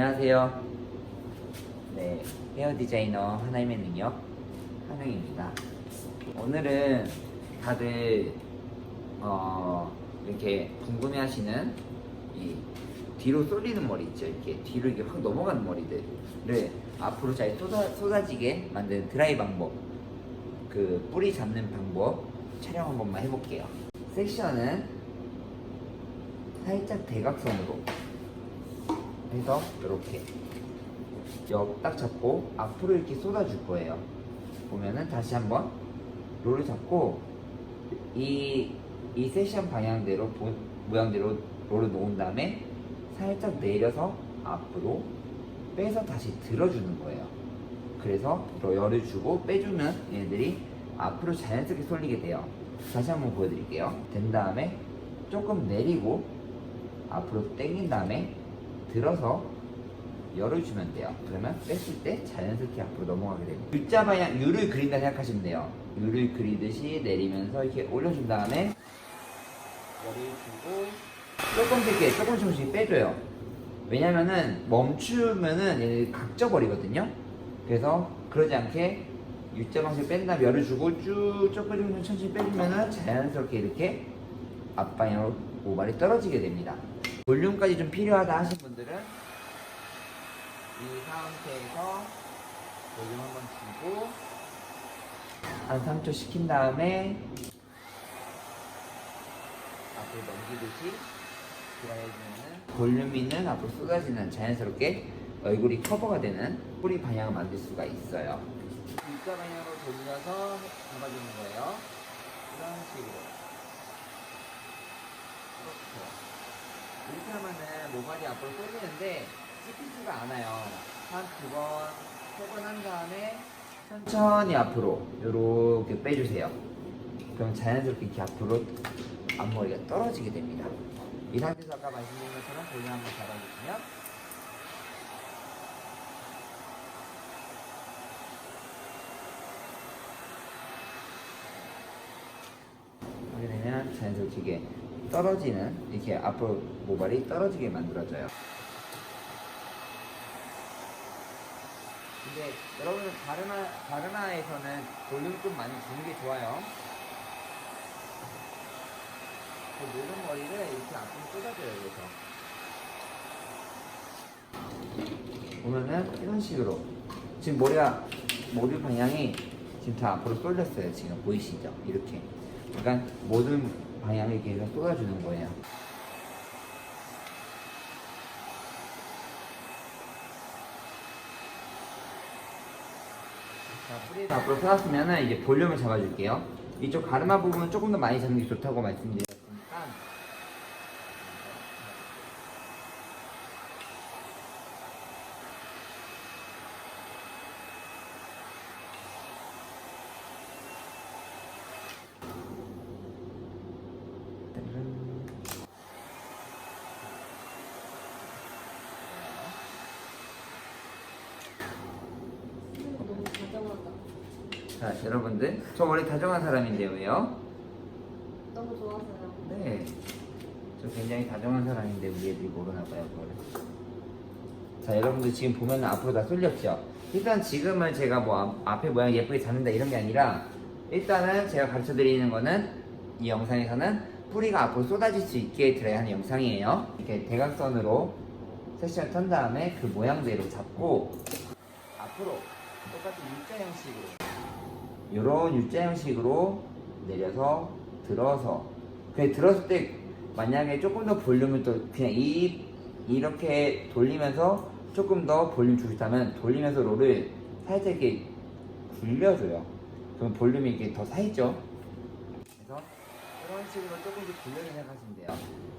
안녕하세요. 네, 헤어 디자이너 하나임의 능력 한웅입니다. 오늘은 다들 어, 이렇게 궁금해하시는 이 뒤로 쏠리는 머리 있죠? 이렇게 뒤로 이렇게 확 넘어가는 머리들을 앞으로 잘 쏟아, 쏟아지게 만드는 드라이 방법, 그 뿌리 잡는 방법 촬영 한 번만 해볼게요. 섹션은 살짝 대각선으로 해서 이렇게 옆 딱 잡고 앞으로 이렇게 쏟아줄 거예요. 보면은 다시 한번 롤을 잡고 이, 이 세션 방향대로 보- 모양대로 롤을 놓은 다음에 살짝 내려서 앞으로 빼서 다시 들어주는 거예요. 그래서 더 열을 주고 빼주면 얘네들이 앞으로 자연스럽게 쏠리게 돼요. 다시 한번 보여드릴게요. 된 다음에 조금 내리고 앞으로 당긴 다음에 들어서 열을 주면 돼요. 그러면 뺐을 때 자연스럽게 앞으로 넘어가게 됩니다. U자 방향, U를 그린다 생각하시면 돼요. U를 그리듯이 내리면서 이렇게 올려준 다음에 열을 주고 조금씩 이렇게 조금씩 조금씩 빼줘요. 왜냐면은 멈추면은 얘네 각져버리거든요. 그래서 그러지 않게 U자 방식 뺀 다음에 열을 주고 쭉 조금 조금 천천히 빼주면은 자연스럽게 이렇게 앞방향으로 모발이 떨어지게 됩니다. 볼륨까지 좀 필요하다 하신 분들은 이 상태에서 볼륨 한번 주고 한 3초 식힌 다음에 앞으로 넘기듯이 드라이해주면은 볼륨이는 앞으로 쏟아지는 자연스럽게 얼굴이 커버가 되는 뿌리 방향을 만들 수가 있어요. 일자 방향으로 돌려서 잡아주는 거예요. 이런 식으로. 이렇게. 이렇게 하면은 모발이 앞으로 쏠리는데 찝히지가 않아요. 한 두 번, 세번한 다음에 천천히 앞으로 이렇게 빼주세요. 그럼 자연스럽게 이렇게 앞으로 앞머리가 떨어지게 됩니다. 이 상태에서 아까 말씀드린 것처럼 볼륨 한번 잡아주시면 하게 되면 자연스럽게 떨어지는 이렇게 앞으로 모발이 떨어지게 만들어져요. 근데 여러분은 바르마 바르마에서는 볼륨 좀 많이 주는 게 좋아요. 그 모든 머리를 이렇게 앞으로 쏟아줘요. 그래서 보면은 이런 식으로 지금 머리가 머리 방향이 지금 다 앞으로 쏠렸어요. 지금 보이시죠? 이렇게. 약간 모든 이렇게 해서 쏟아주는 거예요. 앞으로 펴놨으면 이제 볼륨을 잡아줄게요. 이쪽 가르마 부분은 조금 더 많이 잡는 게 좋다고 말씀드렸으니까. 너무 다정하다. 자, 여러분들. 저 원래 다정한 사람인데요, 왜요? 너무 좋아서요. 네. 저 굉장히 다정한 사람인데 우리 애들이 모르나 봐요, 그거를. 자, 여러분들 지금 보면 앞으로 다 쏠렸죠? 일단 지금은 제가 뭐 앞- 앞에 모양 예쁘게 잡는다 이런 게 아니라 일단은 제가 가르쳐 드리는 거는 이 영상에서는 뿌리가 앞으로 쏟아질 수 있게 드려야 하는 영상이에요. 이렇게 대각선으로 세션을 턴 다음에 그 모양대로 잡고 앞으로 똑같은 U자 형식으로 이런 U자 형식으로 내려서 들어서 그 들었을 때 만약에 조금 더 볼륨을 또 그냥 이 이렇게 돌리면서 조금 더 볼륨 주고 싶다면 돌리면서 롤을 살짝 이렇게 굴려줘요. 그럼 볼륨이 이렇게 더 살죠. 그래서 이런 식으로 조금씩 굴려서 생각하시면 돼요.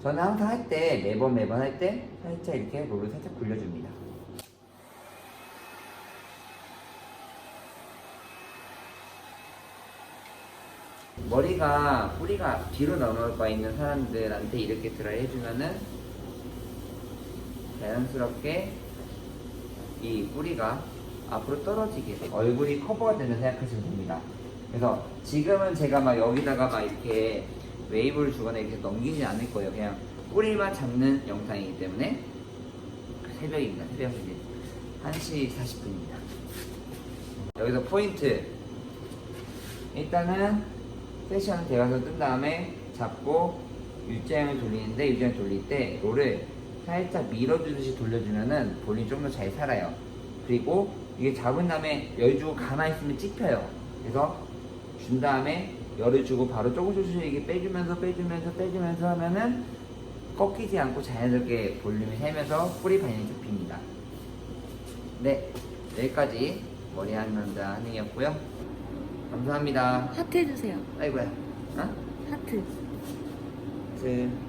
저는 항상 할 때 매번 매번 할 때 살짝 이렇게 롤을 살짝 굴려줍니다. 머리가 뿌리가 뒤로 넘어가 있는 사람들한테 이렇게 드라이 해주면은 자연스럽게 이 뿌리가 앞으로 떨어지게 돼 얼굴이 커버가 되는 생각하시면 됩니다. 그래서 지금은 제가 막 여기다가 막 이렇게 웨이브를 주거나 이렇게 넘기지 않을 거예요. 그냥 뿌리만 잡는 영상이기 때문에 새벽입니다. 새벽 이제 1시 40분입니다. 여기서 포인트. 일단은 세션 되어서 뜬 다음에 잡고 U자형을 돌리는데 U자형 돌릴 때 롤을 살짝 밀어주듯이 돌려주면은 볼이 좀 더 잘 살아요. 그리고 이게 잡은 다음에 열 주고 가만히 있으면 찝혀요. 그래서 준 다음에 열을 주고 바로 조금씩 조금씩 이렇게 빼주면서 빼주면서 빼주면서 하면은 꺾이지 않고 자연스럽게 볼륨이 세면서 뿌리 반영이 잡힙니다. 네, 여기까지 머리 하는 남자 한행이었고요. 감사합니다. 하트 해주세요. 아이고야. 어? 하트. 하트.